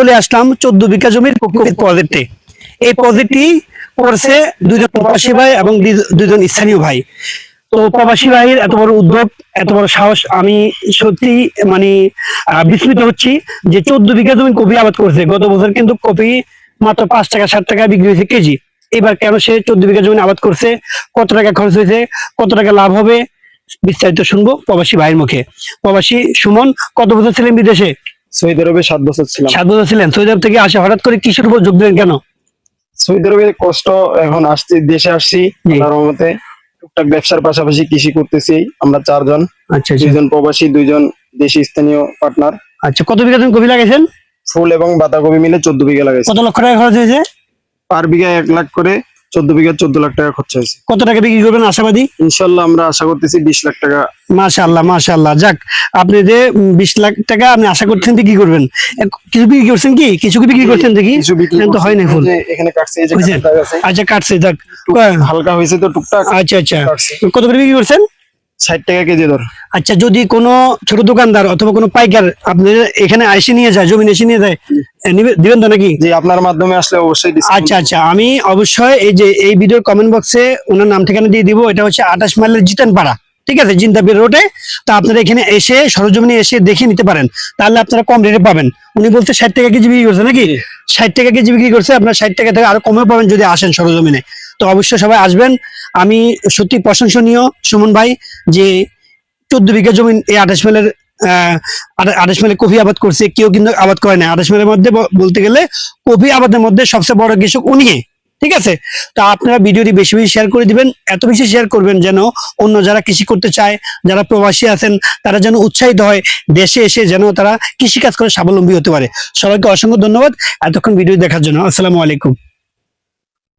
চলে আসলাম চোদ্দ বিঘা জমির প্রজেক্টে এই প্রজেক্টটি করেছে দুইজন প্রবাসী ভাই এবং দুইজন স্থানীয় ভাই। তো প্রবাসী ভাইয়ের এত বড় উদ্যোগ, এত বড় সাহস, আমি সত্যি মানে বিস্মিত হচ্ছি যে চোদ্দ বিঘা জমি কপি আবাদ করেছে। গত বছর কিন্তু কপি মাত্র পাঁচ টাকা, সাত টাকা বিক্রি হয়েছে কেজি। এবার কেন সে চোদ্দ বিঘা জমি আবাদ করছে? কত টাকা খরচ হয়েছে? কত টাকা লাভ হবে? বিস্তারিত শুনব প্রবাসী ভাইয়ের মুখে। প্রবাসী সুমন, কত বছর ছিলেন বিদেশে? সৌদি আরবে সাত বছর ছিলাম। সাত বছর ছিলেন। সৌদি আরব থেকে আসে হঠাৎ করে কিসের উপর যোগ দিলেন কেন? সৌদি আরবে কষ্ট এখন আসছি দেশে আসছি। আল্লাহর রহমতে টুকটাক ব্যবসার পাশাপাশি কৃষি করতেছি আমরা চারজন। আচ্ছা আচ্ছা। দুইজন প্রবাসী দুইজন দেশি স্থানীয় পার্টনার আচ্ছা কত বিঘা তুমি কপি লাগাইছেন? ফুল এবং বাঁধাকপি মিলে চোদ্দ বিঘা লাগাইছি। কত লক্ষ টাকা খরচ হয়েছে? পার বিঘা এক লাখ করে চোদ্দ বিঘা চোদ্দ লাখ টাকা খরচা হয়েছে। কত টাকা বিক্রি করবেন আশাবাদী? ইনশাল্লাহ আমরা আশা করতেছি বিশ লাখ টাকা। মাশাআল্লাহ মাশাআল্লাহ। যাক আপনি যে বিশ লাখ টাকা আপনি আশা করছেন বিক্রি করবেন কিছু বিক্রি করছেন কি? কিছু কি বিক্রি করছেন দেখি? তো হয় না ফুল। এখানে কাটছে আচ্ছা কাটছে যাক। হালকা হয়েছে তো টুকটাক। আচ্ছা আচ্ছা। কত করে বিক্রি করছেন? ষাট টাকা কেজি ধর। আচ্ছা যদি কোনো ছোট দোকানদার অথবা কোনো পাইকার আপনি এখানে এসে নিয়ে যায় জমি এসে নিয়ে যায় দিবেন তো নাকি? যে আপনার মাধ্যমে আসলে অবশ্যই আচ্ছা আচ্ছা আমি অবশ্যই এই যে এই ভিডিওর কমেন্ট বক্সে ওনার নাম ঠিকানা দিয়ে দিব এটা হচ্ছে আঠাশ মাইলের জিতান পাড়া ঠিক আছে জিন্দাবির রোডে তো আপনারা এখানে এসে সরজমিনে এসে দেখে নিতে পারেন তাহলে আপনারা কম রেটে পাবেন। উনি বলছে ষাট টাকা কেজি বিক্রি করছে নাকি? ষাট টাকা কেজি বিক্রি করছে আপনার ষাট টাকা থেকে আরও কমে পাবেন যদি আসেন সরজমিনে। তো অবশ্যই সবাই আসবেন। আমি সত্যি প্রশংসনীয় সুমন ভাই যে চোদ্দ বিঘা জমি এই আঠাশ মাইলের আহ, আঠাশ মাইলে কফি আবাদ করছে কেউ কিন্তু আবাদ করে না আঠাশ মাইলের মধ্যে বলতে গেলে কফি আবাদের মধ্যে সবচেয়ে বড় কৃষক উনি। ঠিক আছে? তো আপনারা ভিডিওটি বেশি বেশি শেয়ার করে দিবেন এত বেশি শেয়ার করবেন যেন অন্য যারা কৃষি করতে চায় যারা প্রবাসী আছেন তারা যেন উৎসাহিত হয় দেশে এসে যেন তারা কৃষিকাজ করে স্বাবলম্বী হতে পারে। সবাইকে অসংখ্য ধন্যবাদ। এতক্ষণ ভিডিও দেখার জন্য। আসসালামু আলাইকুম।